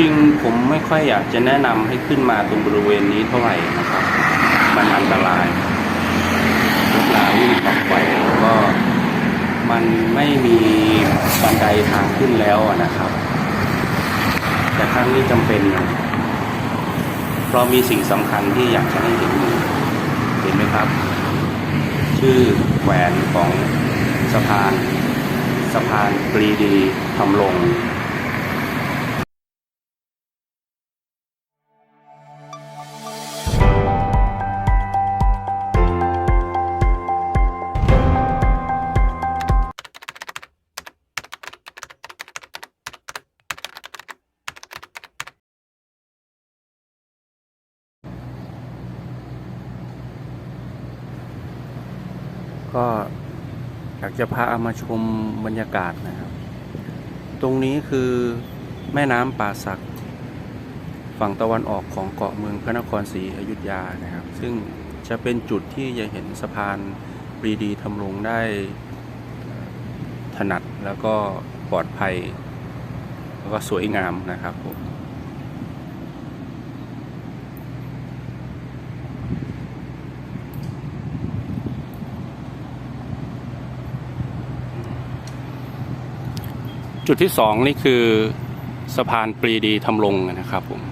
ริงๆ ผมไม่ค่อยอยากจะแนะนำให้ขึ้นมาตรงบริเวณนี้เท่าไหร่นะครับ มันอันตรายรถลาวิ่งออกไปก็มันไม่มีบันไดทางขึ้นแล้วนะครับ แต่ครั้งนี้จำเป็นเพราะมีสิ่งสำคัญที่อยากจะให้เห็นดูเห็นไหมครับ ชื่อแหวนของสะพาน สะพานปรีดีทำลง ก็อยากจะพาามาชมบรรยากาศนะครับ ตรงนี้คือแม่น้ำป่าสัก ฝั่งตะวันออกของเกาะเมืองพระนครศรีอยุธยานะครับ ซึ่งจะเป็นจุดที่จะเห็นสะพานปรีดีทำลงได้ถนัดแล้วก็ปลอดภัย แล้วก็สวยงามนะครับผม จุดที่สองนี่คือสะพานปรีดีทำลงนะครับผม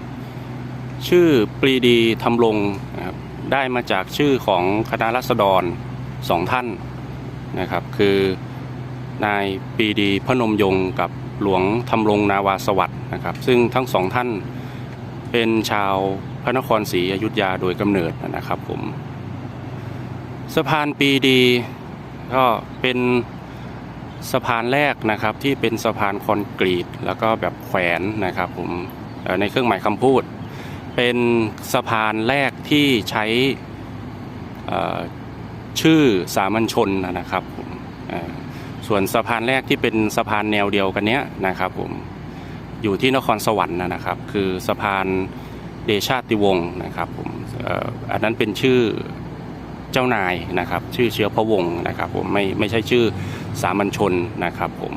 ชื่อปรีดีทำลงนะครับได้มาจากชื่อของคณะรัษฎรสองท่านนะครับ คือนายปรีดีพนมยงกับหลวงทำลงนาวาสวัสด์นะครับ ซึ่งทั้งสองท่านเป็นชาวพระนครศรีอยุธยาโดยกำเนิดนะครับผมสะพานปรีดีก็เป็น สะพานแรกนะครับที่เป็นสะพานคอนกรีต แล้วก็แบบแขวนนะครับผมในเครื่องหมายคำพูด เป็นสะพานแรกที่ใช้ชื่อสามัญชนนะครับผมส่วนสะพานแรกที่เป็นสะพานแนวเดียวกันเนี้ยนะครับผมอยู่ที่นครสวรรค์นะครับ คือสะพานเดชาติวงศ์นะครับผมอันนั้นเป็นชื่อ เจ้านายนะครับ ชื่อเชื้อพระวงศ์นะครับผมไม่ไม่ใช่ชื่อสามัญชนนะครับผม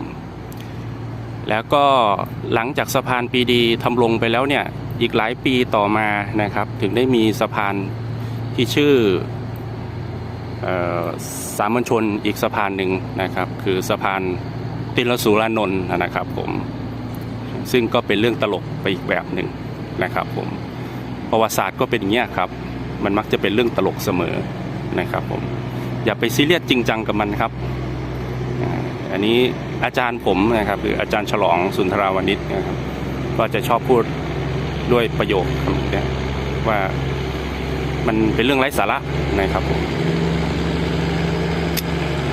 แล้วก็หลังจากสะพานปีดีทำลงไปแล้วเนี่ยอีกหลายปีต่อมานะครับ ถึงได้มีสะพานที่ชื่ออสามัญชนอีกสะพานหนึ่งนะครับ คือสะพานติลสุรานนท์นะครับผมซึ่งก็เป็นเรื่องตลกไปอีกแบบหนึ่งนะครับผมประวัติศาสตร์ก็เป็นอย่างนี้ครับ มันมักจะเป็นเรื่องตลกเสมอ นะครับผมอย่าไปซีเรียสจริงจังกับมันครับ อันนี้อาจารย์ผมนะครับหรืออาจารย์ฉลองสุนทราวณิชนะครับ ก็จะชอบพูดด้วยประโยคคำนี้ว่ามันเป็นเรื่องไร้สาระนะครับผม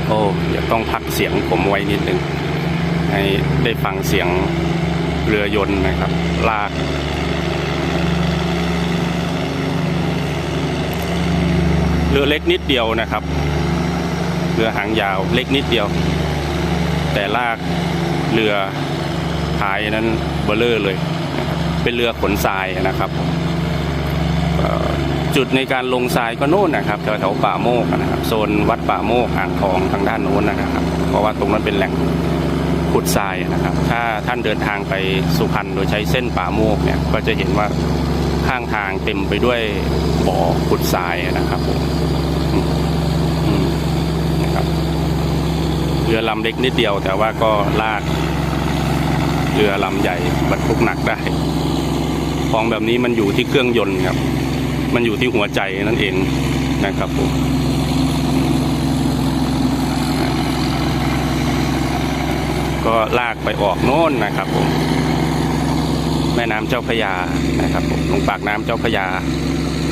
โอ้เดี๋ยต้องพักเสียงผมไว้นิดนึงให้ได้ฟังเสียงเรือยนต์นะครับ ลาก เรือเล็กนิดเดียวนะครับ เรือหางยาวเล็กนิดเดียว แต่ลากเรือพายนั้นเบลเลอร์เลย เป็นเรือขนทรายนะครับ จุดในการลงทรายก็โน่นนะครับแถวๆป่าโมกนะครับโซนวัดป่าโมกอ่างทองทางด้านโน้นนะครับ เพราะว่าตรงนั้นเป็นแหล่งขุดทรายนะครับ ถ้าท่านเดินทางไปสุพรรณโดยใช้เส้นป่าโมกเนี่ยก็จะเห็นว่า ข้างทางเต็มไปด้วยบ่อขุดทรายนะครับผมนะครับ เรือลำเล็กนิดเดียวแต่ว่าก็ลาก เรือลำใหญ่บรรทุกหนักได้ของแบบนี้มันอยู่ที่เครื่องยนต์ครับ มันอยู่ที่หัวใจนั่นเองนะครับผมก็ลากไปออกโน่นนะครับผม แม่น้ำเจ้าพระยานะครับลงปากน้ำเจ้าพระยา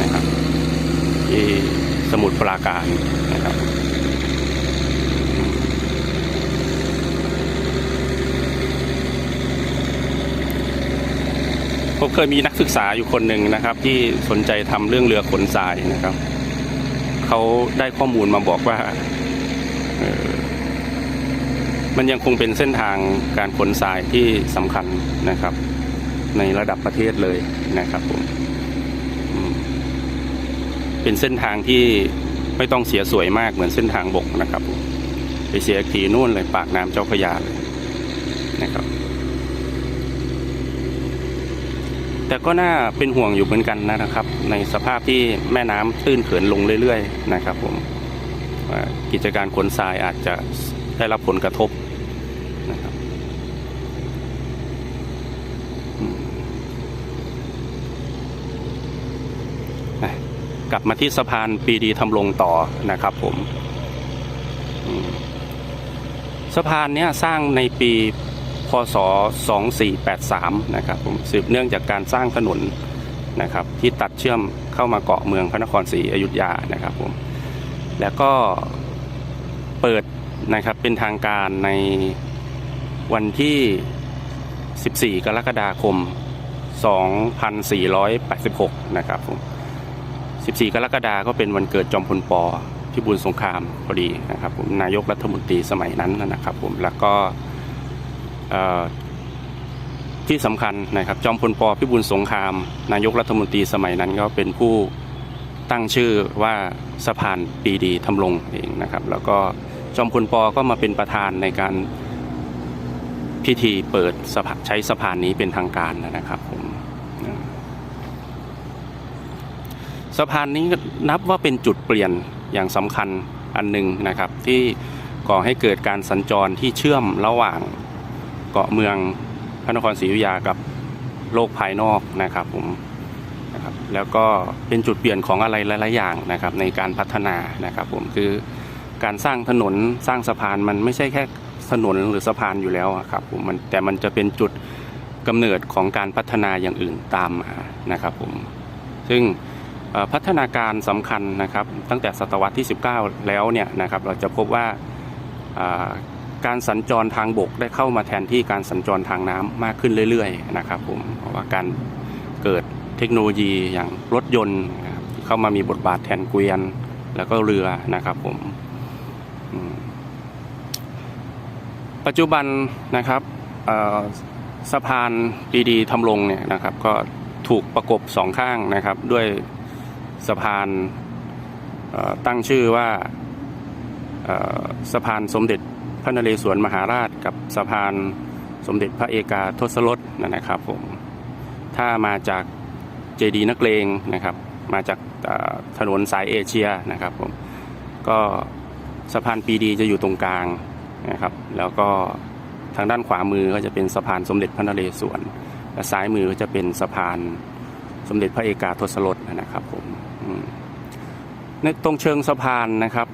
นะครับ ที่สมุทรปราการนะครับผมเคยมีนักศึกษาอยู่คนหนึ่งนะครับ ที่สนใจทำเรื่องเรือขนทรายนะครับ เขาได้ข้อมูลมาบอกว่ามันยังคงเป็นเส้นทางการขนทรายที่สำคัญนะครับ ในระดับประเทศเลยนะครับผมเป็นเส้นทางที่ไม่ต้องเสียสวยมากเหมือนเส้นทางบกนะครับผมไปเสียอีกทีนู่นเลยปากน้ำเจ้าพระยาเลยนะครับ แต่ก็น่าเป็นห่วงอยู่เหมือนกันนะครับ ในสภาพที่แม่น้ำตื้นเขินลงเรื่อยๆ นะครับผมกิจการขนทรายอาจจะได้รับผลกระทบนะครับอืมอะก ลับมาที่สะพานปีดีทำลงต่อนะครับผมอืมสะพานเนี้ยสร้างในปีพศ 2483 นะครับผมสืบเนื่องจากการสร้างถนนนะครับที่ตัดเชื่อมเข้ามาเกาะเมืองพระนครศรีอยุธยานะครับผมแล้วก็เปิดนะครับเป็นทางการในวันที่ 14 กรกฎาคม 2486 นะครับผม 14 กรกฎาก็เป็นวันเกิดจอมพลปพิบูลสงครามพอดีนะครับผมนายกรัฐมนตรีสมัยนั้นนะครับผมแล้วก็ที่สำคัญนะครับจอมพลปพิบูลสงคราม นายกรัฐมนตรีสมัยนั้นก็เป็นผู้ตั้งชื่อว่าสะพานปีดีทำลงเองนะครับ แล้วก็จอมพลปก็มาเป็นประธานในการพิธีเปิดสะพานใช้สะพานนี้เป็นทางการนะครับผม สะพานนี้นับว่าเป็นจุดเปลี่ยนอย่างสำคัญอันหนึ่งนะครับ ที่ก่อให้เกิดการสัญจรที่เชื่อมระหว่างเกาะเมืองพระนครศรีอยุธยากับโลกภายนอกนะครับผมนะครับแล้วก็เป็นจุดเปลี่ยนของอะไรหลาย ๆ อย่างนะครับในการพัฒนานะครับผมคือการสร้างถนนสร้างสะพานมันไม่ใช่แค่ถนนหรือสะพานอยู่แล้วครับผมมันแต่มันจะเป็นจุดกำเนิดของการพัฒนาอย่างอื่นตามมานะครับผมซึ่ง พัฒนาการสำคัญนะครับตั้งแต่ศตวรรษที่ 19 แล้วเนี่ยนะครับเราจะพบว่าการสัญจรทางบกได้เข้ามาแทนที่การสัญจรทางน้ำมากขึ้นเรื่อยๆนะครับผมเพราะว่าการเกิดเทคโนโลยีอย่างรถยนต์เข้ามามีบทบาทแทนเกวียน แล้วก็เรือนะครับผมปัจจุบันนะครับสะพานดีๆทำลงเนี่ยนะครับก็ถูกประกบสองข้างนะครับด้วย สะพานตั้งชื่อว่าสะพานสมเด็จพระนเรศวรมหาราช กับสะพานสมเด็จพระเอกาทศรสนะครับผมถ้ามาจากเจดีนักเลงนะครับ มาจากถนนสายเอเชียนะครับผมก็สะพานปีดีจะอยู่ตรงกลางนะครับ แล้วก็ทางด้านขวามือก็จะเป็นสะพานสมเด็จพระนเรศวรและซ้ายมือก็จะเป็นสะพานสมเด็จพระเอกาทศรสนะครับผม ในตรงเชิงสะพานนะครับ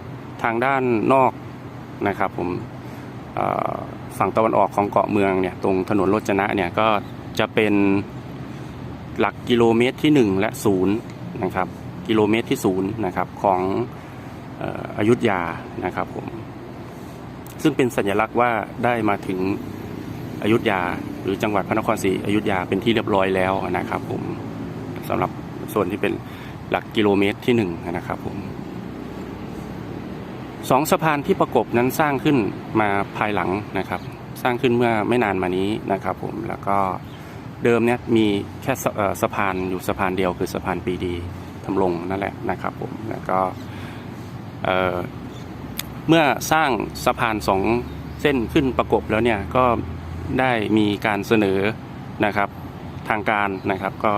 ทางด้านนอกนะครับผมฝั่งตะวันออกของเกาะเมืองเนี่ยตรงถนนโรจนะเนี่ยก็จะเป็นหลักกิโลเมตรที่ 1 และ0นะครับกิโลเมตรที่0นะครับของอ่ออยุธยานะครับผมซึ่งเป็นสัญลักษณ์ว่าได้มาถึงอยุธยา หรือจังหวัดพระนครศรีอยุธยาเป็นที่เรียบร้อยแล้วนะครับผมสำหรับส่วนที่เป็น หลักกิโลเมตรที่หนึ่งนะครับผมสองสะพานที่ประกบนั้นสร้างขึ้นมาภายหลังนะครับ สร้างขึ้นเมื่อไม่นานมานี้นะครับผมแล้วก็เดิมเนี่ยมีแค่สะเอ่อสะพานอยู่สะพานเดียวคือสะพานปีดีทำลงนั่นแหละนะครับผมแล้วก็เเมื่อสร้างสะพานสองเส้นขึ้นประกบแล้วเนี่ยก็ได้มีการเสนอนะครับทางการนะครับก็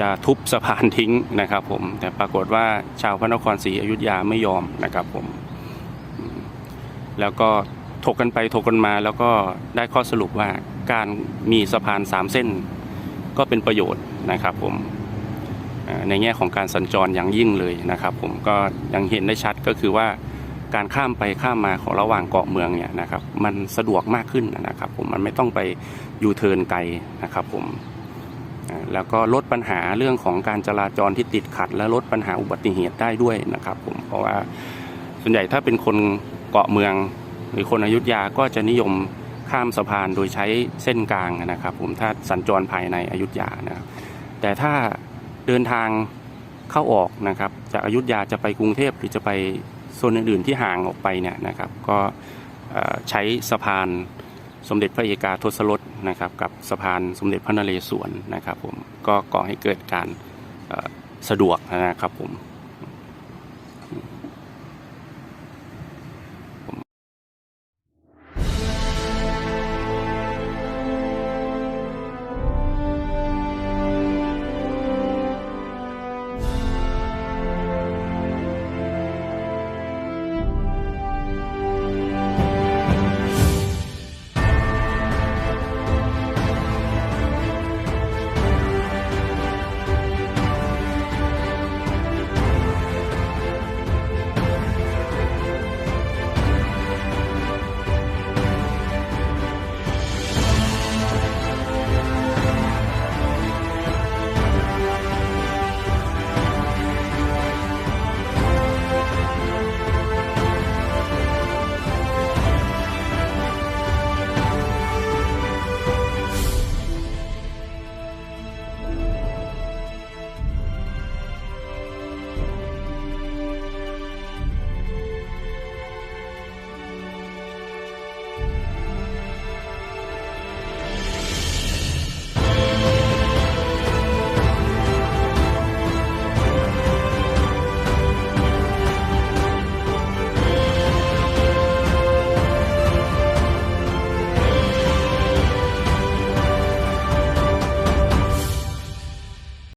จะทุบสะพานทิ้งนะครับ ผม แต่ปรากฏว่าชาวพระนครศรีอยุธยาไม่ยอมนะครับผม แล้วก็ถกกันไปถกกันมาแล้วก็ได้ข้อสรุปว่าการมีสะพานสามเส้น ก็เป็นประโยชน์นะครับ ผมในแง่ของการสัญจรอย่างยิ่งเลยนะครับ ผมก็ยังเห็นได้ชัดก็คือว่าการข้ามไปข้ามมาของระหว่างเกาะเมืองเนี่ยนะครับ มันสะดวกมากขึ้นนะครับ ผมมันไม่ต้องไปยูเทิร์นไกลนะครับ ผม แล้วก็ลดปัญหาเรื่องของการจราจรที่ติดขัด และลดปัญหาอุบัติเหตุได้ด้วยนะครับผมเพราะว่าส่วนใหญ่ถ้าเป็นคนเกาะเมือง หรือคนอยุธยาก็จะนิยมข้ามสะพานโดยใช้เส้นกลางนะครับ ผมถ้าสัญจรภายในอยุธยานะครับแต่ถ้าเดินทางเข้าออกนะครับจากอยุธยาจะไปกรุงเทพหรือจะไปโซนอื่นๆที่ห่างออกไปเนี่ยนะครับ ก็ใช้สะพาน สมเด็จพระเอกาทศรสนะครับกับสะพานสมเด็จพระนเรศวรนะครับผมก็ก่อให้เกิดการสะดวกนะครับผม